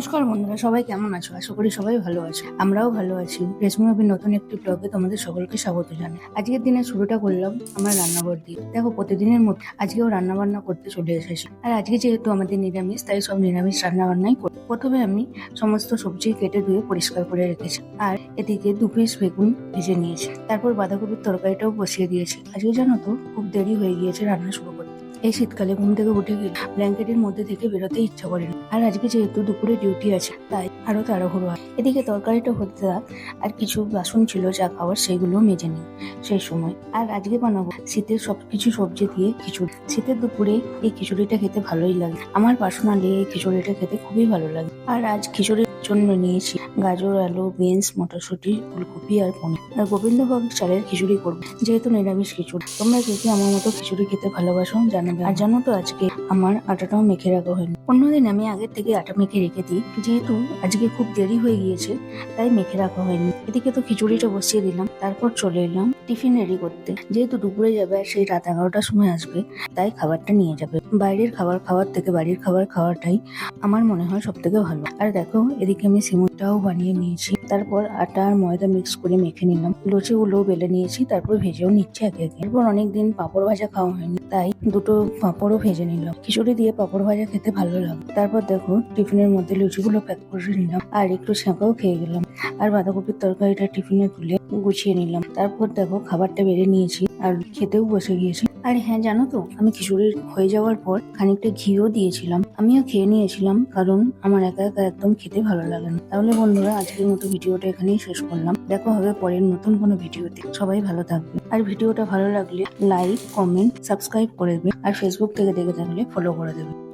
নমস্কার বন্ধুরা, সবাই কেমন আছো? আশা করি সবাই ভালো আছে। আমরাও ভালো আছি। রেশমি ভাবির নতুন একটি ব্লগে তোমাদের সকলকে স্বাগত জানাই। আজকের দিনে শুরুটা করলাম আমার রান্নাঘর দিয়ে দেখো, প্রতিদিনের মতো আজকেও রান্না বান্না করতে চলে এসেছি। আর আজকে যেহেতু আমাদের নিরামিষ, তাই সব নিরামিষ রান্না বান্নাই করি প্রথমে আমি সমস্ত সবজি কেটে ধুয়ে পরিষ্কার করে রেখেছি। আর এদিকে দু পিস বেগুন ভেজে নিয়েছি। তারপর বাঁধাকপির তরকারিটাও বসিয়ে দিয়েছি। আজকে জানো তো, খুব দেরি হয়ে গিয়েছে রান্না শুরু এই শীতকালে ঘুম থেকে উঠে গেলে ব্ল্যাঙ্কেটের মধ্যে থেকে বেরোতে ইচ্ছা করেন আর আজকে যেহেতু দুপুরে ডিউটি আছে, তাই আরও তাড়াহুড়ো হয়। এদিকে তরকারিটা হতে আর কিছু বাসন ছিল যা খাওয়ার সেগুলো মেজে নিই সেই সময়। আর আজকে বানাবো শীতের সব কিছু সবজি দিয়ে খিচুড়ি। শীতের দুপুরে এই খিচুড়িটা খেতে ভালোই লাগে। আমার পার্সোনালি এই খিচুড়িটা খেতে খুবই ভালো লাগে। আর আজ খিচুড়ির জন্য নিয়েছি গাজর, আলু, বিনস, মটরশুঁটি, ফুলকপি আর পনির। আর গোবিন্দভোগ চালের খিচুড়ি করব, যেহেতু নিরামিষ খিচুড়ি। তোমরা কি আমার মতো খিচুড়ি খেতে ভালোবাসো, জানাবে। আর জানো তো আজকে আমার আটাটাও মেখে রাখা হয়নি। অন্যদিন আমি আগের থেকে আটা মেখে রেখে দিই। যেহেতু আজকে খুব দেরি হয়ে গিয়েছে, তাই মেখে রাখা হয়নি। এদিকে তো খিচুড়িটা বসিয়ে দিলাম, তারপর চলে এলাম টিফিন রেডি করতে। যেহেতু দুপুরে যাবে আর সেই রাত এগারোটার সময় আসবে, তাই খাবারটা নিয়ে যাবে। বাইরের খাবার খাওয়ার থেকে বাড়ির খাবার খাওয়াটাই আমার মনে হয় সব থেকে ভালো। আর দেখো, এদিকে আমি সিমুরটাও বানিয়ে নিয়েছি। তারপর আটা আর ময়দা মিক্স করে মেখে নিলাম। লুচিগুলো বেলে নিয়েছি, তারপর ভেজেও নিচ্ছি একে একে। এরপর অনেকদিন পাঁপড় ভাজা খাওয়া হয়নি, তাই দুটো পাঁপড়ও ভেজে নিলাম। খিচুড়ি দিয়ে পাঁপড় ভাজা খেতে ভালো লাগে। তারপর দেখো, টিফিনের মধ্যে লুচিগুলো প্যাক করে নিলাম। আর একটু সেঁকাও খেয়ে গেলাম। আর বাঁধাকপির তরকারিটা টিফিনে তুলে গুছিয়ে নিলাম। তারপর দেখো খাবারটা বেড়ে নিয়েছি আর খেতেও বসে গিয়েছি। আর হ্যাঁ জানো তো, আমি খিচুড়ি হয়ে যাওয়ার পর খানিকটা ঘিও দিয়েছিলাম। আমিও খেয়ে নিয়েছিলাম কারণ আমার একা একা একদম খেতে ভালো লাগে না। তাহলে বন্ধুরা, আজকের মতো ভিডিওটা এখানেই শেষ করলাম। দেখা হবে পরের নতুন কোনো ভিডিওতে। সবাই ভালো থাকবে। আর ভিডিওটা ভালো লাগলে লাইক, কমেন্ট, সাবস্ক্রাইব করে দেবে। আর ফেসবুক থেকে দেখে থাকলে ফলো করে দেবে।